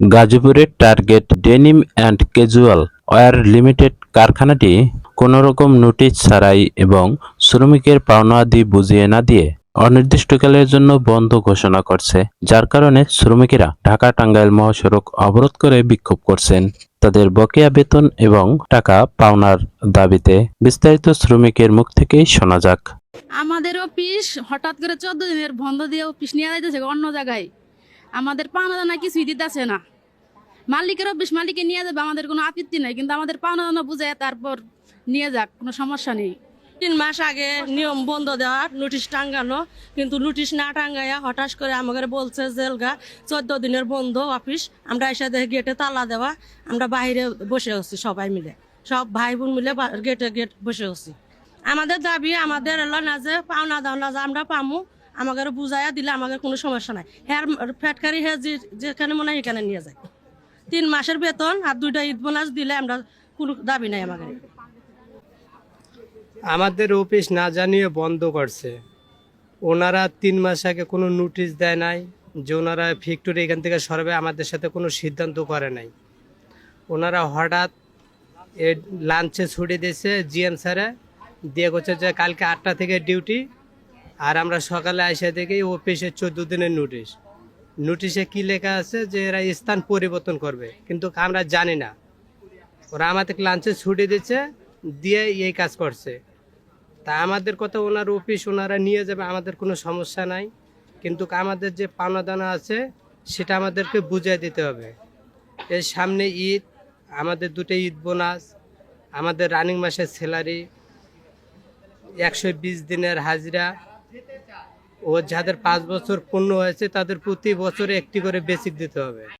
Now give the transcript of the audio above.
গাজীপুরের Target Denim and Casual Wear Limited কারখানাটি কোনোরকম নোটিশ ছাড়াই এবং শ্রমিকের পাওনাদি বুঝিয়ে না দিয়ে অনির্দিষ্টকালের জন্য বন্ধ ঘোষণা করছে, যার কারণে শ্রমিকেরা ঢাকা টাঙ্গাইল মহাসড়ক অবরোধ করে বিক্ষোভ করছেন। তাদের বকেয়া বেতন এবং টাকা পাওনার দাবিতে বিস্তারিত শ্রমিকের মুখ থেকেই শোনা যাক। আমাদের অফিস হঠাৎ করে চোদ্দ দিনের বন্ধ দিয়ে অফিস নিয়ে যাইতেছে অন্য জায়গায়। আমাদের পাওনা দানা কিছুই দিতেছে না? মালিকের অফিস মালিকে নিয়ে যাবে, আমাদের কোনো আপত্তি নাই, কিন্তু আমাদের পাওনা দানা বুঝে তারপর নিয়ে যাক, কোনো সমস্যা নেই। তিন মাস আগে নিয়ম বন্ধ দেওয়ার নোটিশ টাঙ্গানো কিন্তু নোটিশ না টাঙ্গাইয়া হঠাৎ করে আমাদের বলছে জেলগা চোদ্দ দিনের বন্ধ অফিস, আমরা এসে দেখে গেটে তালা দেওয়া, আমরা বাইরে বসে আছি সবাই মিলে। সব ভাই বোন মিলে গেটে গেট বসে আছি। আমাদের দাবি আমাদের এলো না যে পাওনা দাও না যে আমরা পামু আমাদের বুঝাইয়া দিলে আমাদের কোনো সমস্যা নাই। হ্যার ফ্যাটকারি হ্যাঁ যে- যেখানে মনে হয় এখানে নিয়ে যায়। তিন মাসের বেতন আর দুইটা ঈদ বোনাস দিলে আমরা কোনো দাবি নাই আমাদের আমাদের অফিস না জানিয়ে বন্ধ করছে। ওনারা তিন মাস আগে কোনো নোটিশ দেয় নাই, যে ওনারা ফ্যাক্টরি এখান থেকে সরবে, আমাদের সাথে কোনো সিদ্ধান্ত করে নাই। ওনারা হঠাৎ এ লাঞ্চে ছুটি দিয়েছে, জিএম স্যারে, দিয়ে করছে যে কালকে আটটা থেকে ডিউটি আর আমরা সকালে এসে দেখি অফিসে চোদ্দ দিনের নোটিশ নোটিশে কি লেখা আছে যে এরা স্থান পরিবর্তন করবে, কিন্তু আমরা জানি না। ওরা আমাদের লাঞ্চে ছুটি দিচ্ছে, দিয়ে এই কাজ করছে। তা আমাদের কথা ওনার অফিস ওনারা নিয়ে যাবে, আমাদের কোনো সমস্যা নাই। কিন্তু আমাদের যে পাওনা দানা আছে, সেটা আমাদেরকে বুঝিয়ে দিতে হবে। এর সামনে ঈদ, আমাদের দুটো ঈদ বোনাস আমাদের রানিং মাসের স্যালারি একশো বিশ দিনের হাজিরা ও যাদের পাঁচ বছর পূর্ণ হয়েছে তাদের প্রতি বছরে একটি করে বেসিক দিতে হবে।